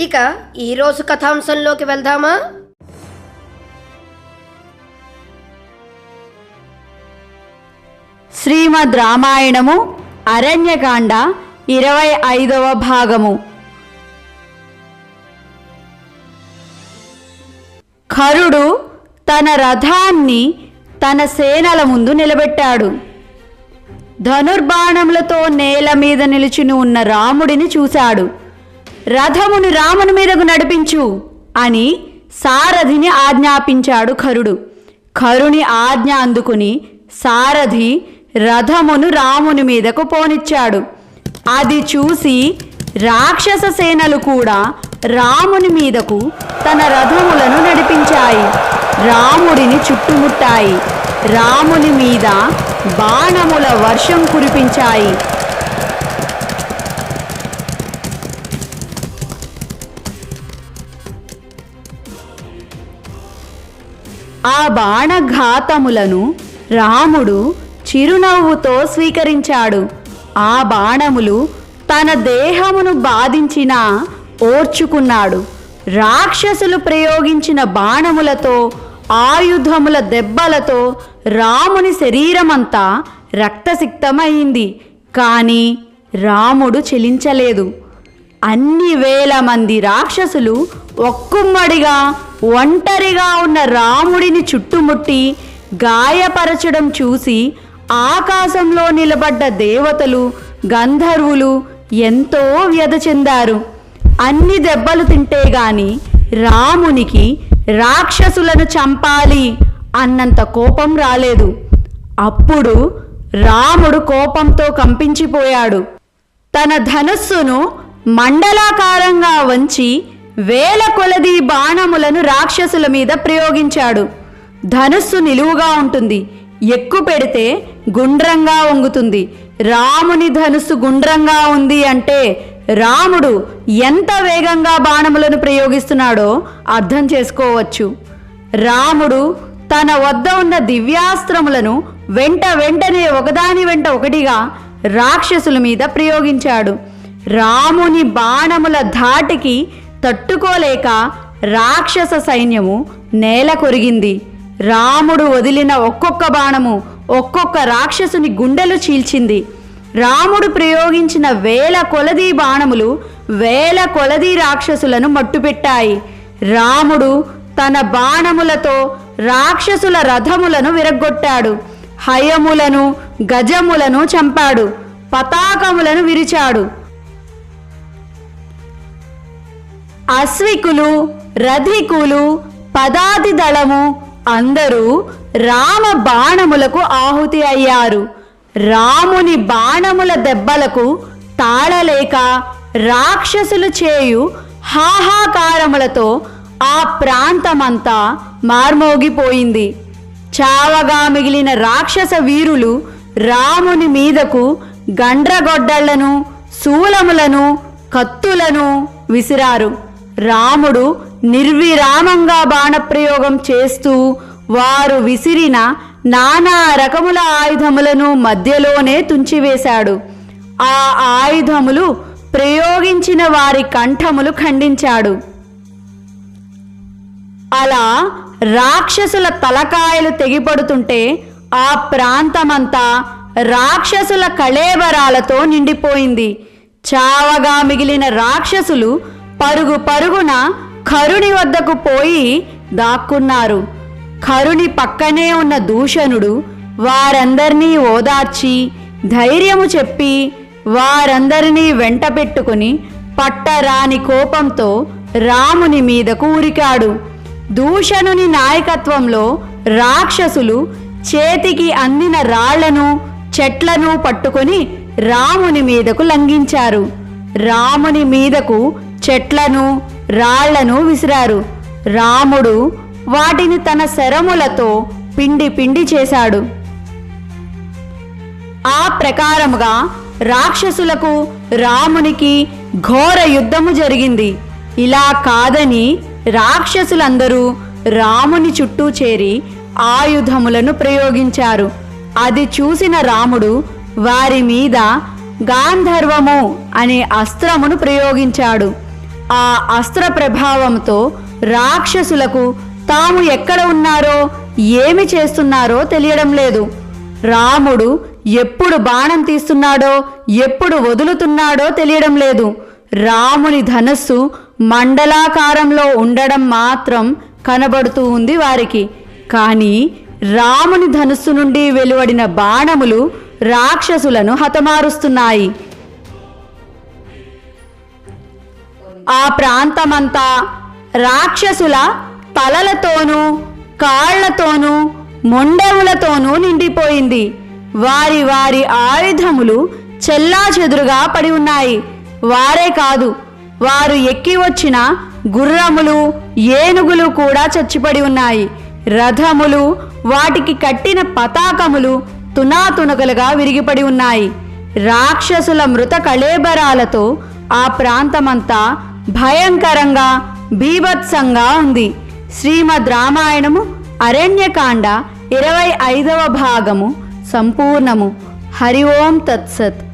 ఇక ఈరోజు కథాంశంలోకి వెళ్దామా? శ్రీమద్ రామాయణము అరణ్యకాండ ఇరవై ఐదవ భాగము. ఖరుడు తన రథాన్ని తన సేనల ముందు నిలబెట్టాడు. ధనుర్బాణములతో నేల మీద నిలుచుని ఉన్న రాముడిని చూశాడు. రథమును రాముని మీదకు నడిపించు అని సారథిని ఆజ్ఞాపించాడు ఖరుడు. ఖరుని ఆజ్ఞ అందుకుని సారథి రథమును రాముని మీదకు పోనిచ్చాడు. అది చూసి రాక్షస సేనలు కూడా రాముని మీదకు తన రథములను నడిపించాయి. రాముడిని చుట్టుముట్టాయి. రాముని మీద బాణముల వర్షం కురిపించాయి. ఆ బాణఘాతములను రాముడు చిరునవ్వుతో స్వీకరించాడు. ఆ బాణములు తన దేహమును బాధించినా ఓర్చుకున్నాడు. రాక్షసులు ప్రయోగించిన బాణములతో ఆయుధముల దెబ్బలతో రాముని శరీరమంతా రక్తసిక్తమైంది. కానీ రాముడు చెలించలేదు. అన్ని వేల మంది రాక్షసులు ఒక్కుమ్మడిగా ఒంటరిగా ఉన్న రాముడిని చుట్టుముట్టి గాయపరచడం చూసి ఆకాశంలో నిలబడ్డ దేవతలు గంధర్వులు ఎంతో వ్యధ చెందారు. అన్ని దెబ్బలు తింటే గాని రామునికి రాక్షసులను చంపాలి అన్నంత కోపం రాలేదు. అప్పుడు రాముడు కోపంతో కంపించిపోయాడు. తన ధనస్సును మండలాకారంగా వంచి వేల కొలది బాణములను రాక్షసుల మీద ప్రయోగించాడు. ధనుస్సు నిలువుగా ఉంటుంది. ఎక్కు పెడితే గుండ్రంగా వంగుతుంది. రాముని ధనుస్సు గుండ్రంగా ఉంది అంటే రాముడు ఎంత వేగంగా బాణములను ప్రయోగిస్తున్నాడో అర్థం చేసుకోవచ్చు. రాముడు తన వద్ద ఉన్న దివ్యాస్త్రములను వెంట వెంటనే ఒకదాని వెంట ఒకటిగా రాక్షసుల మీద ప్రయోగించాడు. రాముని బాణముల ధాటికి తట్టుకోలేక రాక్షస సైన్యము నేల కొరిగింది. రాముడు వదిలిన ఒక్కొక్క బాణము ఒక్కొక్క రాక్షసుని గుండెలు చీల్చింది. రాముడు ప్రయోగించిన వేల కొలది బాణములు వేల కొలది రాక్షసులను మట్టుపెట్టాయి. రాముడు తన బాణములతో రాక్షసుల రథములను విరగ్గొట్టాడు. హయములను గజములను చంపాడు. పతాకములను విరిచాడు. అశ్వికులు రధికులు పదాతి దళము అందరూ రామ బాణములకు ఆహుతి అయ్యారు. రాముని బాణముల దెబ్బలకు తాళలేక రాక్షసులు చేయు హాహాకారములతో ఆ ప్రాంతమంతా మార్మోగిపోయింది. చావగా మిగిలిన రాక్షస వీరులు రాముని మీదకు గండ్రగొడ్డళ్ళను శూలములను కత్తులను విసిరారు. రాముడు నిర్విరామంగా బాణప్రయోగం చేస్తూ వారు విసిరిన నానా రకముల ఆయుధములను మధ్యలోనే తుంచివేశాడు. ఆ ఆయుధములు ప్రయోగించిన వారి కంఠములు ఖండించాడు. అలా రాక్షసుల తలకాయలు తెగిపడుతుంటే ఆ ప్రాంతమంతా రాక్షసుల కళేబరాలతో నిండిపోయింది. చావగా మిగిలిన రాక్షసులు పరుగు పరుగున కరుణి వద్దకు పోయి దాక్కున్నారు. కరుణి పక్కనే ఉన్న దూషణుడు వారందరినీ ఓదార్చి ధైర్యము చెప్పి వారందరినీ వెంట పెట్టుకుని పట్టరాని కోపంతో రాముని మీదకు ఉరికాడు. దూషణుని నాయకత్వంలో రాక్షసులు చేతికి అందిన రాళ్ళను చెట్లను పట్టుకొని రాముని మీదకు లంఘించారు. రాముని మీదకు చెట్లను రాళ్ళను విసిరారు. రాముడు వాటిని తన శరములతో పిండి పిండి చేశాడు. ఆ ప్రకారముగా రాక్షసులకు రామునికి ఘోర యుద్ధము జరిగింది. ఇలా కాదని రాక్షసులందరూ రాముని చుట్టూ చేరి ఆయుధములను ప్రయోగించారు. అది చూసిన రాముడు వారి మీద గాంధర్వము అనే అస్త్రమును ప్రయోగించాడు. ఆ అస్త్ర ప్రభావంతో రాక్షసులకు తాము ఎక్కడ ఉన్నారో ఏమి చేస్తున్నారో తెలియడం లేదు. రాముడు ఎప్పుడు బాణం తీస్తున్నాడో ఎప్పుడు వదులుతున్నాడో తెలియడం లేదు. రాముని ధనస్సు మండలాకారంలో ఉండడం మాత్రం కనబడుతూ ఉంది వారికి. కానీ రాముని ధనుస్సు నుండి వెలువడిన బాణములు రాక్షసులను హతమారుస్తున్నాయి. ఆ ప్రాంతమంతా రాక్షసుల తలలతోనూ కాళ్ళతోనూ మొండవులతోనూ నిండిపోయింది. వారి వారి ఆయుధములు చెల్లాచెదురుగా పడి ఉన్నాయి. వారే కాదు వారు ఎక్కి వచ్చిన గుర్రములు ఏనుగులు కూడా చచ్చిపడి ఉన్నాయి. రథములు వాటికి కట్టిన పతాకములు తునాతునకలుగా విరిగిపడి ఉన్నాయి. రాక్షసుల మృత కళేబరాలతో ఆ ప్రాంతమంతా భయంకరంగా బీభత్సంగా ఉంది. శ్రీమద్ రామాయణము అరణ్యకాండ ఇరవై ఐదవ భాగము సంపూర్ణము. హరి ఓం తత్సత్.